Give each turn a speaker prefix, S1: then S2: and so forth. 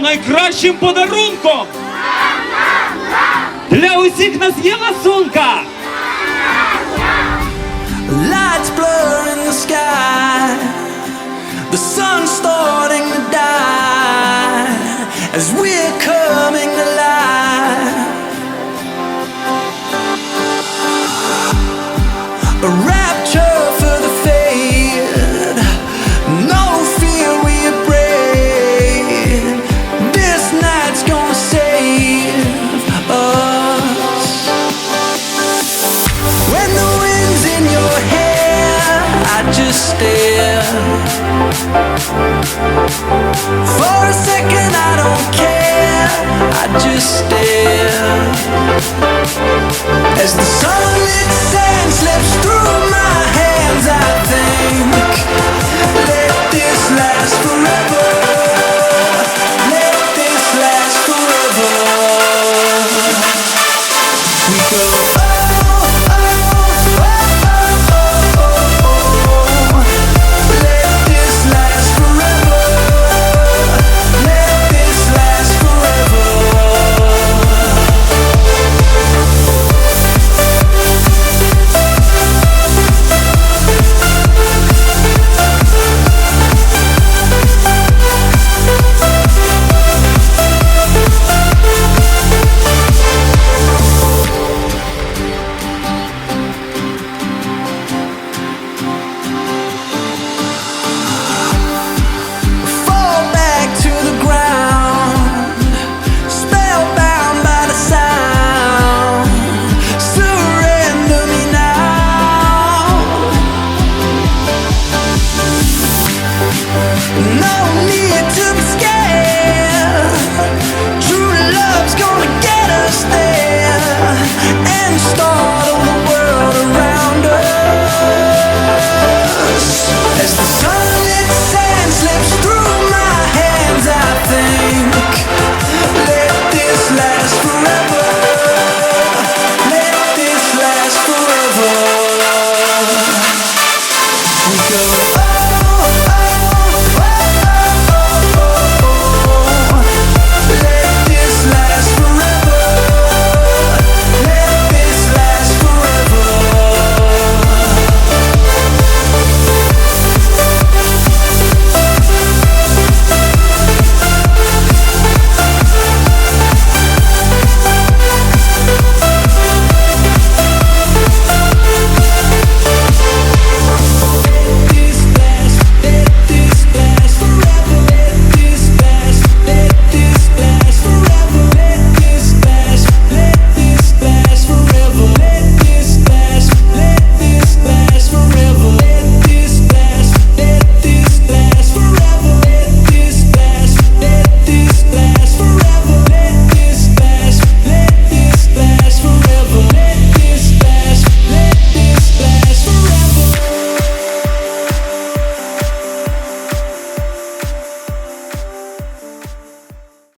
S1: не сумує? Бо найкращим подарунком для усіх нас є ласунка.
S2: Lights blur in the sky. The sun's starting to die as we're coming alive. A rapture For a second, I don't care, I just stare. As the sunlit sand slips through my hands, I think, let this last forever. Let this last forever. We go. No need.